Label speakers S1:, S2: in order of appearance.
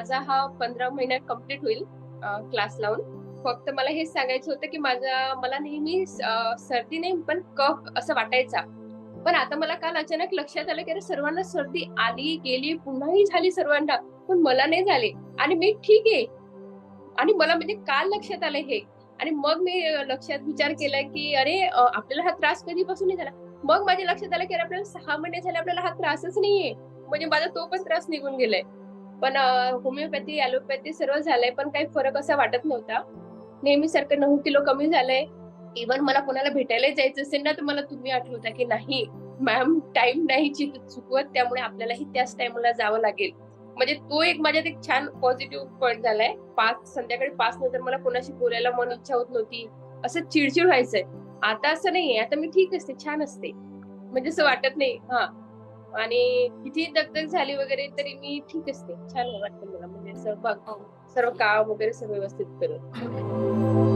S1: माझा हा पंधरा महिन्यात कंप्लीट होईल क्लास लावून. फक्त मला हेच सांगायचं होतं की माझा मला नेहमी सर्दी नाही पण कफ असं वाटायचा. पण आता मला काल अचानक लक्षात आलं की अरे सर्वांना सर्दी आली गेली पुन्हाही झाली सर्वांना. पण मला नाही झाले. आणि मी ठीक आहे. आणि मला म्हणजे काल लक्षात आलं हे. आणि मग मी लक्षात विचार केला की अरे आपल्याला हा त्रास कधीपासून नाही झाला. मग माझ्या लक्षात आलं की अरे आपल्याला सहा महिने झाले आपल्याला हा त्रासच नाहीये. म्हणजे माझा तो पण त्रास निघून गेलाय. पण होमिओपॅथी ॲलोपॅथी सर्व झालंय पण काही फरक असा वाटत नव्हता. नेहमीसारखं नऊ किलो कमी झालंय. इव्हन मला कोणाला भेटायला जायचं असेल ना तर मला तुम्ही आठवता की नाही मॅम टाइम नाही चुकवत त्यामुळे आपल्यालाही त्याच टाइमला जावं लागेल. म्हणजे तो एक माझ्यात एक छान पॉझिटिव्ह पॉईंट झालाय. पाच संध्याकाळी पाच नंतर मला कोणाशी बोलायला मन इच्छा होत नव्हती. असं चिडचिड व्हायचंय आता असं नाहीये. आता मी ठीक असते छान असते. म्हणजे असं वाटत नाही. हा. आणि किती दगदग झाली वगैरे तरी मी ठीक असते. छान वाटतं मला. म्हणजे बघ. सर्व काम वगैरे सर्व व्यवस्थित करून.